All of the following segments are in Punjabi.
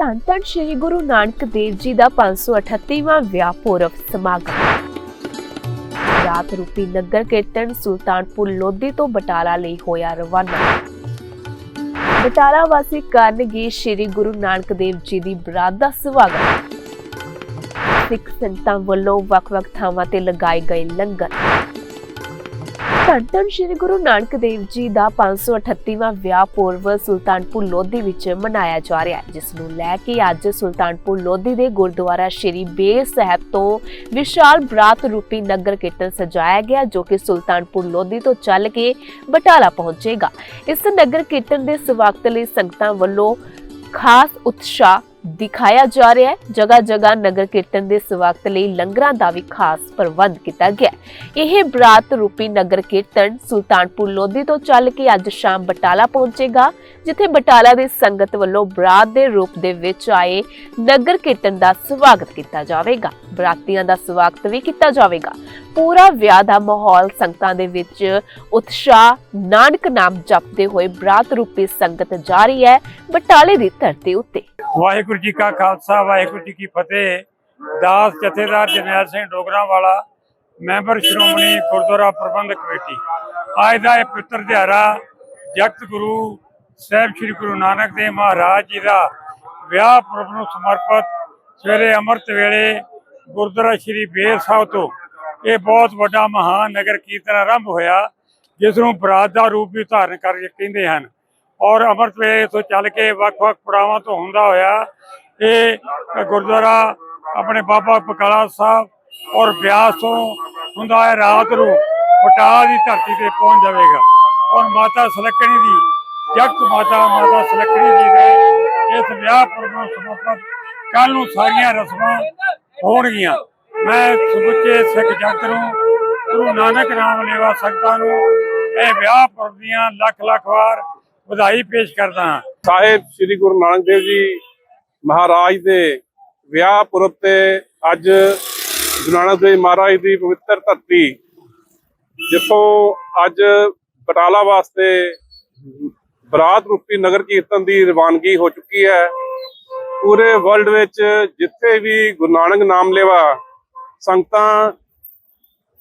ਧੰਨ ਧੰਨ ਸ੍ਰੀ ਗੁਰੂ ਨਾਨਕ ਦੇਵ ਜੀ ਦਾ 538ਵਾਂ ਵਿਆਹ ਪੁਰਬ ਸਮਾਗਮ। ਰਾਤ ਰੂਪੀ ਨਗਰ ਕੀਰਤਨ ਸੁਲਤਾਨਪੁਰ ਲੋਧੀ ਤੋਂ ਬਟਾਲਾ ਲਈ ਹੋਇਆ ਰਵਾਨਾ। ਬਟਾਲਾ ਵਾਸੀ ਕਰਨਗੇ ਸ੍ਰੀ ਗੁਰੂ ਨਾਨਕ ਦੇਵ ਜੀ ਦੀ ਬਰਾਤ ਦਾ ਸਵਾਗਤ। ਸਿੱਖ ਸੰਤਾਂ ਵੱਲੋਂ ਵੱਖ-ਵੱਖ ਥਾਵਾਂ ਤੇ ਲਗਾਏ ਗਏ ਲੰਗਰ। ਧੰਨ ਧੰਨ ਸ੍ਰੀ ਗੁਰੂ ਨਾਨਕ ਦੇਵ ਜੀ ਦਾ 538ਵਾਂ ਵਿਆਹ ਪੁਰਬ ਸੁਲਤਾਨਪੁਰ ਲੋਧੀ ਵਿੱਚ ਮਨਾਇਆ ਜਾ ਰਿਹਾ ਹੈ, ਜਿਸ ਨੂੰ ਲੈ ਕੇ ਅੱਜ ਸੁਲਤਾਨਪੁਰ ਲੋਧੀ ਦੇ ਗੁਰਦੁਆਰਾ ਸ੍ਰੀ ਬੇਰ ਸਾਹਿਬ ਤੋਂ ਵਿਸ਼ਾਲ ਬਰਾਤ ਰੂਪੀ ਨਗਰ ਕੀਰਤਨ ਸਜਾਇਆ ਗਿਆ, ਜੋ ਕਿ ਸੁਲਤਾਨਪੁਰ ਲੋਧੀ ਤੋਂ ਚੱਲ ਕੇ ਬਟਾਲਾ ਪਹੁੰਚੇਗਾ। ਇਸ ਨਗਰ ਕੀਰਤਨ ਦੇ ਸਵਾਗਤ ਲਈ ਸੰਗਤਾਂ ਵੱਲੋਂ ਖਾਸ ਉਤਸ਼ਾਹ ਦਿਖਾਇਆ ਜਾ ਰਿਹਾ ਹੈ। ਜਗ੍ਹਾ ਜਗ੍ਹਾ ਨਗਰ ਕੀਰਤਨ ਦੇ ਸਵਾਗਤ ਲਈ ਲੰਗਰਾਂ ਦਾ ਵੀ ਖਾਸ ਪ੍ਰਬੰਧ ਕੀਤਾ ਗਿਆ ਇਹ ਬਰਾਤ ਰੂਪੀ ਨਗਰ ਕੀਰਤਨ ਸੁਲਤਾਨਪੁਰ ਲੋਧੀ ਤੋਂ ਚੱਲ ਕੇ ਅੱਜ ਸ਼ਾਮ ਬਟਾਲਾ ਪਹੁੰਚੇਗਾ, ਜਿੱਥੇ ਬਟਾਲਾ ਦੀ ਸੰਗਤ ਵੱਲੋਂ ਬਰਾਤ ਦੇ ਰੂਪ ਦੇ ਵਿੱਚ ਆਏ ਨਗਰ ਕੀਰਤਨ ਦਾ ਸਵਾਗਤ ਕੀਤਾ ਜਾਵੇਗਾ। ਬਰਾਤੀਆਂ ਦਾ ਸਵਾਗਤ ਵੀ ਕੀਤਾ ਜਾਵੇਗਾ। ਪੂਰਾ ਵਿਆਹ ਦਾ ਮਾਹੌਲ ਸੰਗਤਾਂ ਦੇ ਵਿੱਚ ਉਤਸ਼ਾਹ, ਨਾਨਕ ਨਾਮ ਜਪਦੇ ਹੋਏ ਬਰਾਤ ਰੂਪੀ ਸੰਗਤ ਜਾਰੀ ਹੈ ਬਟਾਲੇ ਦੀ ਧਰਤੀ ਉੱਤੇ। ਵਾਹਿਗੁਰੂ ਜੀ ਕਾ ਖਾਲਸਾ, ਵਾਹਿਗੁਰੂ ਜੀ ਕੀ ਫਤਿਹ। ਦਾਸ, ਜਥੇਦਾਰ ਜਰਨੈਲ ਸਿੰਘ ਡੋਗਰਾ ਵਾਲਾ ਮੈਂਬਰ ਸ਼੍ਰੋਮਣੀ ਗੁਰਦੁਆਰਾ ਪ੍ਰਬੰਧਕ ਕਮੇਟੀ। ਅੱਜ ਦਾ ਇਹ ਪਵਿੱਤਰ ਦਿਹਾੜਾ ਜਗਤ ਗੁਰੂ ਸਾਹਿਬ ਸ੍ਰੀ ਗੁਰੂ ਨਾਨਕ ਦੇਵ ਮਹਾਰਾਜ ਜੀ ਦਾ ਵਿਆਹ ਪੁਰਬ ਨੂੰ ਸਮਰਪਿਤ ਸਵੇਰੇ ਅੰਮ੍ਰਿਤ ਵੇਲੇ ਗੁਰਦੁਆਰਾ ਸ੍ਰੀ ਬੇਰ ਸਾਹਿਬ ਤੋਂ ਇਹ ਬਹੁਤ ਵੱਡਾ ਮਹਾਨ ਨਗਰ ਕੀਰਤਨ ਆਰੰਭ ਹੋਇਆ, ਜਿਸ ਨੂੰ ਬਰਾਤ ਦਾ ਰੂਪ ਵੀ ਧਾਰਨ ਕਰ ਕਹਿੰਦੇ ਹਨ। ਔਰ ਅੰਮ੍ਰਿਤ ਵੇਲੇ ਤੋਂ ਚੱਲ ਕੇ ਵੱਖ-ਵੱਖ ਪੜਾਵਾਂ ਤੋਂ ਹੁੰਦਾ ਹੋਇਆ ਇਹ ਗੁਰਦੁਆਰਾ ਆਪਣੇ ਬਾਬਾ ਬਕਾਲਾ ਸਾਹਿਬ ਔਰ ਬਿਆਸ ਤੋਂ ਹੁੰਦਾ ਹੈ, ਰਾਤ ਨੂੰ ਬਟਾਲਾ ਦੀ ਧਰਤੀ ਤੇ ਪਹੁੰਚ ਜਾਵੇਗਾ। ਔਰ ਮਾਤਾ ਸਲਕਣੀ ਦੀ ਜਗਤ ਮਾਤਾ ਮਾਤਾ ਸਲਕਣੀ ਜੀ ਦੇ ਇਸ ਵਿਆਹ ਪੁਰਬ ਨੂੰ ਸਮਰਪਿਤ ਕੱਲ ਨੂੰ ਸਾਰੀਆਂ ਰਸਮਾਂ ਹੋਣਗੀਆਂ। ਮੈਂ ਸਮੁੱਚੇ ਸਿੱਖ ਜਗਤ ਨੂੰ, ਗੁਰੂ ਨਾਨਕ ਨਾਮ ਲੇਵਾ ਸੰਗਤਾਂ ਨੂੰ, ਇਹ ਵਿਆਹ ਪੁਰਬ ਦੀਆਂ ਲੱਖ ਲੱਖ ਵਾਰ ਵਧਾਈ ਪੇਸ਼ ਕਰਦਾ ਹਾਂ। ਸਾਹਿਬ, ਸ੍ਰੀ ਗੁਰੂ ਨਾਨਕ ਦੇਵ ਜੀ ਮਹਾਰਾਜ ਦੇ ਵਿਆਹ ਪੁਰਬ ਤੇ ਅੱਜ ਗੁਰੂ ਨਾਨਕ ਦੇਵ ਮਹਾਰਾਜ ਦੀ ਪਵਿੱਤਰ ਧਰਤੀ, ਜਿੱਥੋਂ ਅੱਜ ਬਟਾਲਾ ਵਾਸਤੇ ਬਰਾਤ ਰੂਪੀ ਨਗਰ ਕੀਰਤਨ ਦੀ ਰਵਾਨਗੀ ਹੋ ਚੁੱਕੀ ਹੈ। ਪੂਰੇ ਵਰਲਡ ਵਿੱਚ ਜਿੱਥੇ ਵੀ ਗੁਰੂ ਨਾਨਕ ਨਾਮ ਲੈਵਾ, ਸੰਗਤਾਂ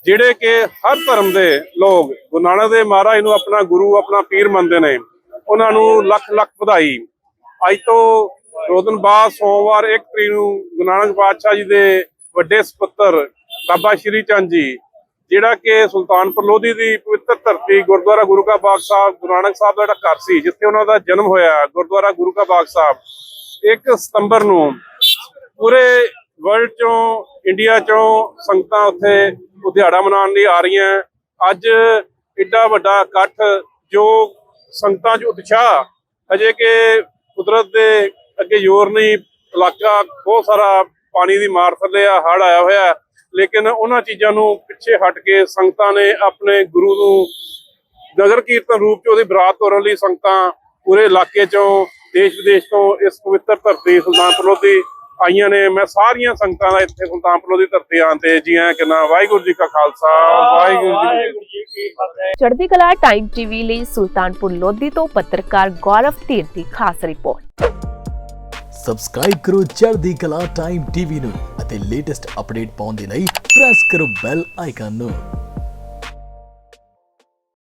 ਜਿਹੜੇ ਕਿ ਹਰ ਧਰਮ ਦੇ ਲੋਕ ਗੁਰੂ ਨਾਨਕ ਦੇਵ ਮਹਾਰਾਜ ਨੂੰ ਆਪਣਾ ਗੁਰੂ, ਆਪਣਾ ਪੀਰ ਮੰਨਦੇ ਨੇ। ਉਹਨਾਂ ਨੂੰ ਲੱਖ ਲੱਖ ਵਧਾਈ। ਅੱਜ ਤੋਂ ਦੋ ਦਿਨ ਬਾਅਦ ਸੋਮਵਾਰ 1 ਤਰੀਕ ਨੂੰ ਗੁਰੂ ਨਾਨਕ ਪਾਤਸ਼ਾਹ ਜੀ ਦੇ ਵੱਡੇ ਸੁਪੁੱਤਰ ਬਾਬਾ ਸ਼੍ਰੀ ਚੰਦ ਜੀ, ਜਿਹੜਾ ਕਿ ਸੁਲਤਾਨਪੁਰ ਲੋਧੀ ਦੀ ਪਵਿੱਤਰ ਧਰਤੀ ਗੁਰਦੁਆਰਾ ਗੁਰੂ ਕਾ ਬਾਗ ਸਾਹਿਬ, ਗੁਰੂ ਨਾਨਕ ਸਾਹਿਬ ਦਾ ਜਿਹੜਾ ਘਰ ਸੀ, ਜਿੱਥੇ ਉਹਨਾਂ ਦਾ ਜਨਮ ਹੋਇਆ, ਗੁਰਦੁਆਰਾ ਗੁਰੂ ਕਾ ਬਾਗ ਸਾਹਿਬ 1 ਸਤੰਬਰ ਨੂੰ ਪੂਰੇ ਵਰਲਡ ਚੋਂ ਇੰਡੀਆ ਚੋਂ ਸੰਗਤਾਂ ਉੱਥੇ ਉਹ ਦਿਹਾੜਾ ਮਨਾਉਣ ਲਈ ਆ ਰਹੀਆਂ। ਅੱਜ ਏਡਾ ਵੱਡਾ ਇਕੱਠ ਜੋ ਸੰਗਤਾਂ 'ਚ ਉਤਸ਼ਾਹ ਅਜੇ ਕਿ ਕੁਦਰਤ ਦੇ ਅੱਗੇ ਜ਼ੋਰ ਨਹੀਂ, ਇਲਾਕਾ ਬਹੁਤ ਸਾਰਾ ਪਾਣੀ ਦੀ ਮਾਰ ਥੱਲੇ ਆ ਹੜ ਆਇਆ ਹੋਇਆ ਲੇਕਿਨ ਉਹਨਾਂ ਚੀਜ਼ਾਂ ਨੂੰ ਪਿੱਛੇ ਹਟ ਕੇ ਸੰਗਤਾਂ ਨੇ ਆਪਣੇ ਗੁਰੂ ਨੂੰ ਨਗਰ ਕੀਰਤਨ ਰੂਪ 'ਚ ਉਹਦੀ ਬਰਾਤ ਤੋਰਨ ਲਈ ਸੰਗਤਾਂ ਪੂਰੇ ਇਲਾਕੇ 'ਚੋਂ ਦੇਸ਼ ਵਿਦੇਸ਼ ਤੋਂ ਇਸ ਪਵਿੱਤਰ ਧਰਤੀ ਸੁਲਤਾਨਪੁਰ ਲੋਧੀ ਆਈਆਂ ਨੇ। ਮੈਂ ਸਾਰੀਆਂ ਸੰਗਤਾਂ ਦਾ ਇੱਥੇ ਸੁਲਤਾਨਪੁਰ ਲੋਧੀ ਧਰਤੀ ਆਉਣ ਤੇ ਜੀ ਆਇਆਂ ਕਿਨਾ ਵਾਹਿਗੁਰੂ ਜੀ ਕਾ ਖਾਲਸਾ ਵਾਹਿਗੁਰੂ ਜੀ ਕੀ ਫਤਿਹ। ਚੜ੍ਹਦੀ ਕਲਾ ਟਾਈਮ ਟੀਵੀ ਲਈ ਸੁਲਤਾਨਪੁਰ ਲੋਧੀ ਤੋਂ ਪੱਤਰਕਾਰ ਗੌਰਵ ਧੀਰ ਦੀ ਖਾਸ ਰਿਪੋਰਟ। ਸਬਸਕ੍ਰਾਈਬ ਕਰੋ ਚੜ੍ਹਦੀ ਕਲਾ ਟਾਈਮ ਟੀਵੀ ਨੂੰ ਅਤੇ ਲੇਟੈਸਟ ਅਪਡੇਟ ਪਾਉਣ ਦੇ ਲਈ ਪ੍ਰੈਸ ਕਰੋ ਬੈਲ ਆਈਕਨ ਨੂੰ।